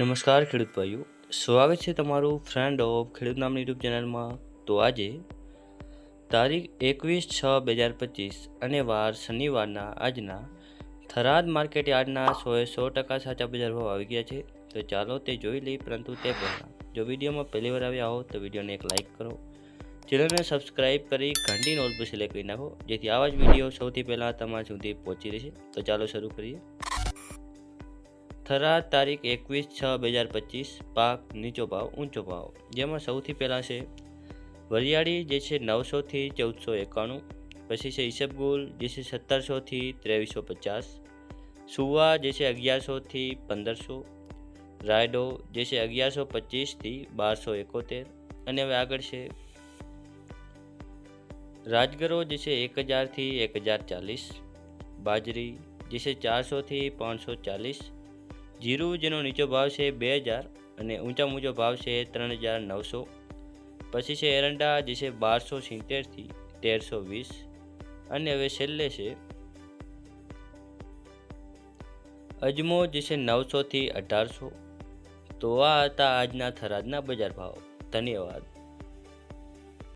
નમસ્કાર ખેડૂત ભાઈઓ, સ્વાગત છે તમારું ફ્રેન્ડ ઓફ ખેડૂત નામની યુટ્યુબ ચેનલમાં તો આજે તારીખ એકવીસ છ બે હજાર પચીસ અને વાર શનિવારના આજના થરાદ માર્કેટ યાર્ડના સોએ સો ટકા સાચા બજાર ભાવ આવી ગયા છે. તો ચાલો તે જોઈ લઈ પરંતુ તે પહેલાં જો વિડીયોમાં પહેલી વાર આવ્યા હો તો વિડીયોને એક લાઇક કરો. ચેનલને સબસ્ક્રાઇબ કરી ઘંટી નોટ પર સિલેક્ટ કરી નાખો, જેથી આવા જ વીડિયો સૌથી પહેલાં તમારા સુધી પહોંચી રહેશે તો ચાલો શરૂ કરીએ. થરાદ તારીખ એકવીસ છ બે હજાર પચીસ, પાક નીચો ભાવ, ઊંચો ભાવ. જેમાં સૌથી પહેલાં છે વરિયાળી, જે છે નવસોથી ચૌદસો એકાણું, પછી છે ઈસબગુલ, જે છે સત્તરસોથી ત્રેવીસો પચાસ, સુવા, જે છે અગિયારસોથી પંદરસો, રાયડો, જે છે અગિયારસો પચીસથી બારસો એકોતેર, અને હવે આગળ છે રાજગરો, જે છે એક હજારથી એક હજાર ચાલીસ, બાજરી, જે છે ચારસોથી પાંચસો ચાલીસ જીરું જેનો નીચો ભાવ છે બે હજાર અને ઊંચા ઊંચો ભાવ છે ત્રણ હજાર નવસો. પછી છે એરંડા, જે છે બારસો સિત્તેરથી તેરસો વીસ. અને હવે છેલ્લે છે અજમો, જે છે નવસોથી અઢારસો. તો આ હતા આજના થરાદના બજાર ભાવ. ધન્યવાદ.